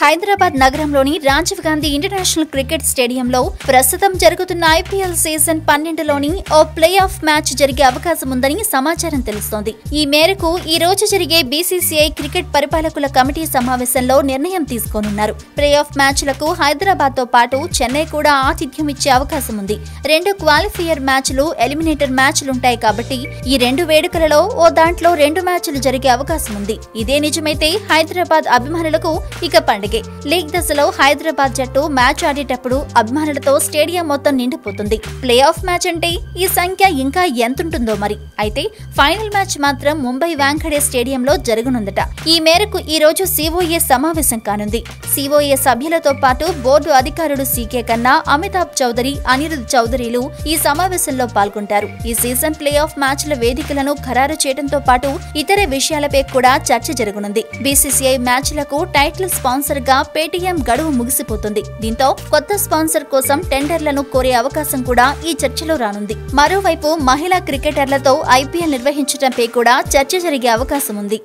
హైదరాబాద్ నగరంలోని Rajiv Gandhi international cricket స్టేడియంలో ప్రస్తుతం జరుగుతున్న ఐపీఎల్ సీజన్ పన్నెండులోని ఓ ప్లే ఆఫ్ మ్యాచ్ జరిగే అవకాశం ఉందని సమాచారం తెలుస్తోంది. ఈ మేరకు ఈ రోజు జరిగే బీసీసీఐ క్రికెట్ పరిపాలకుల కమిటీ సమావేశంలో నిర్ణయం తీసుకోనున్నారు. ప్లే ఆఫ్ మ్యాచ్లకు హైదరాబాద్తో పాటు చెన్నై కూడా ఆతిథ్యం ఇచ్చే అవకాశం ఉంది. రెండు క్వాలిఫైయర్ మ్యాచ్లు ఎలిమినేటర్ మ్యాచ్లుంటాయి కాబట్టి ఈ రెండు వేడుకలలో ఓ దాంట్లో రెండు మ్యాచ్లు జరిగే అవకాశం ఉంది. ఇదే నిజమైతే హైదరాబాద్ అభిమానులకు ఇక పండుగ. లీగ్ దశలో హైదరాబాద్ జట్టు మ్యాచ్ ఆడేటప్పుడు అభిమానులతో స్టేడియం మొత్తం నిండిపోతుంది. ప్లే ఆఫ్ మ్యాచ్ అంటే ఈ సంఖ్య ఇంకా ఎంతుంటుందో మరి. అయితే ఫైనల్ మ్యాచ్ మాత్రం ముంబై వాంఖడే స్టేడియంలో జరగనుందట. ఈ మేరకు ఈ రోజు సిఓఏ సమావేశం కానుంది. సిఓఏ సభ్యులతో పాటు బోర్డు అధికారుడు సీకే కన్నా అమితాబ్ చౌదరి అనిరుద్ చౌదరిలు ఈ సమావేశంలో పాల్గొంటారు. ఈ సీజన్ ప్లే ఆఫ్ మ్యాచ్ల వేదికలను ఖరారు చేయడంతో పాటు ఇతర విషయాలపై కూడా చర్చ జరగనుంది. బీసీసీఐ మ్యాచ్లకు టైటిల్ స్పాన్సర్ గా పేటీఎం గడువు ముగిసిపోతుంది. దీంతో కొత్త స్పాన్సర్ కోసం టెండర్లను కోరే అవకాశం కూడా ఈ చర్చలో రానుంది. మరోవైపు మహిళా క్రికెటర్లతో ఐపీఎల్ నిర్వహించడంపై కూడా చర్చ జరిగే అవకాశం ఉంది.